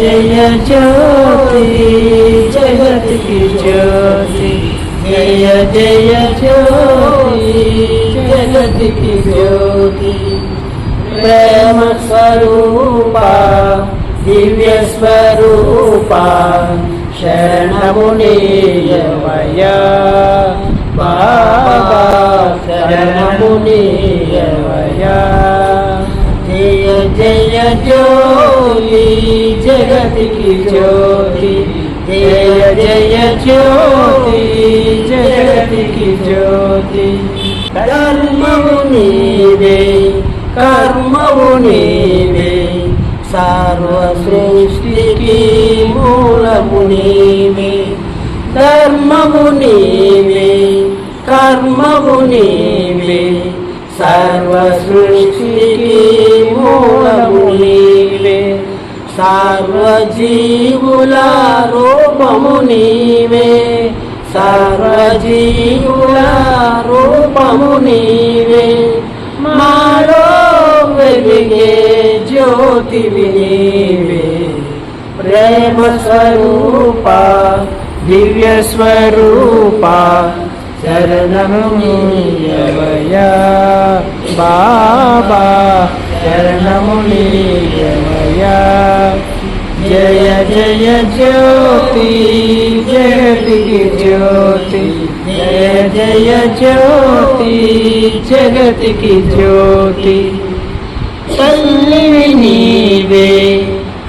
జయ జ్యోతి జగతికి జ్యోతి జయ జయ జ్యోతి జగతికి జ్యోతి ప్రేమ స్వరూప దివ్య స్వరూప శరణమునీయమయ బాబా శరణమునీయమయ జయ జయ జోలి జగతికి జ్యోతి. జయ జయ జ్యోతి జగతికి జ్యోతి. కర్మము నీవే కర్మము నీవే. సర్వ సృష్టికి మూలము నీవే. ధర్మము నీవే కర్మము నీవే. సర్వ సర్వజీవుల రూపము నీవే. సర్వజీవుల రూపము నీవే. మాలో వెలిగే జ్యోతివి నీవే. ప్రేమ స్వరూప దివ్య స్వరూప శరణము నీయవయ బాబా శరణము నీయవయ జయ జయ జ్యోతి జగతికి జ్యోతి జయ జయ జ్యోతి జగతికి జ్యోతి తల్లివి నీవే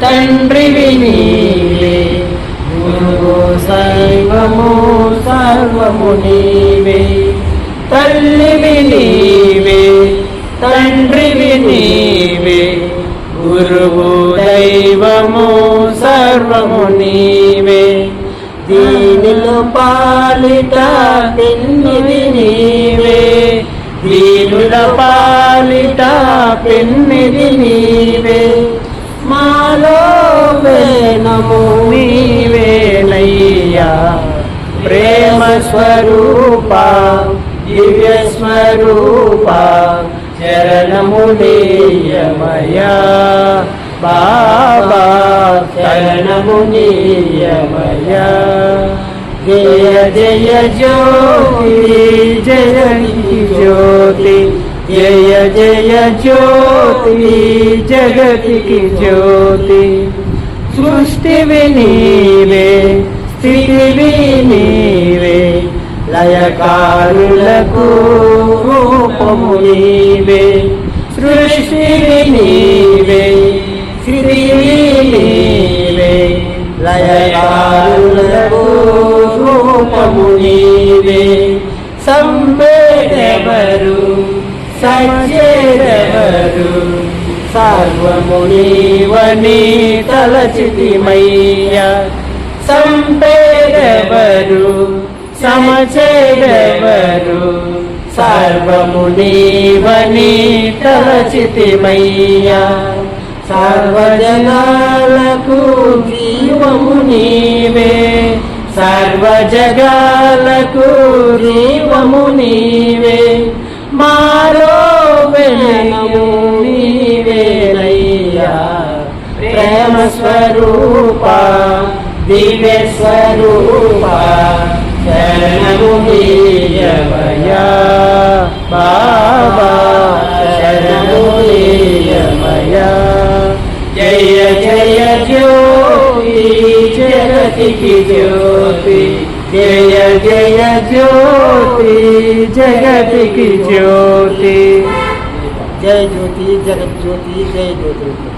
తండ్రివి నీవే గురువు సైవము సర్వము నీవే తల్లివి దైవము సర్వము నీవే. దీనిలో పాలిట పిన్నిది నీవే. దీనుల పాలిట పిన్నిది నీవే. మాలో వేనము నీవేనయ్యా ప్రేమ స్వరూప దివ్య స్వరూప చరణముదేయమయా బాబా చరణము జయ జయ జ్యోతి జయ జ్యోతి జయ జయ జ్యోతి జగతికి జ్యోతి సృష్టి వినీవే స్థితి వినీవే లయకారులకు రూపము నీవే సృష్టివి లయకారులకు రూపము నీవే సంవేదెవరు సచేరెవరు సర్వమునివని తలచితిమయ్య. సంపేదెవరు సమచేరెవరు సర్వమునివని తలచితిమయ్య. సర్వజనాలకు జీ జీవము నీవే. సర్వ జగాలకు జీవము నీవే. మారో వెలము నీవేనయ్యా. ప్రేమ స్వరూప దివ్య స్వరూప. జగతికి జ్యోతి జయ జయ జ్యోతి జగతికి జ్యోతి జయ జ్యోతి జగత్ జ్యోతి జయ జ్యోతి